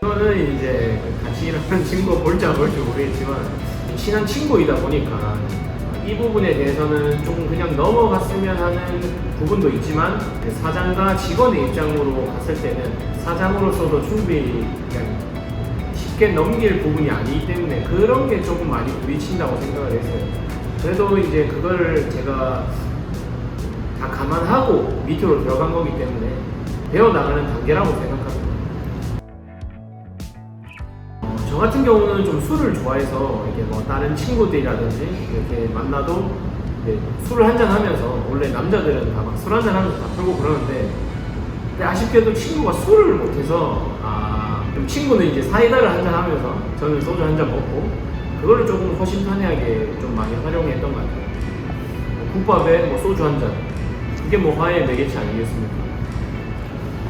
저는 이제 같이 일하는 친구 볼지 안 볼지 모르겠지만 친한 친구이다 보니까 이 부분에 대해서는 조금 그냥 넘어갔으면 하는 부분도 있지만 사장과 직원의 입장으로 갔을 때는 사장으로서도 충분히 쉽게 넘길 부분이 아니기 때문에 그런 게 조금 많이 부딪힌다고 생각을 했어요. 그래도 이제 그거를 제가 다 감안하고 밑으로 들어간 거기 때문에 배워나가는 단계라고 생각합니다. 저 같은 경우는 좀 술을 좋아해서 이렇게 뭐 다른 친구들이라든지 이렇게 만나도 이제 술을 한잔 하면서 원래 남자들은 다 막 술 한잔 하면서 다 풀고 그러는데 근데 아쉽게도 친구가 술을 못해서 아, 친구는 이제 사이다를 한잔 하면서 저는 소주 한 잔 먹고 그거를 조금 허심탄회하게 좀 많이 활용했던 것 같아요. 뭐 국밥에 뭐 소주 한 잔. 그게 뭐 화해의 매개체 아니겠습니까?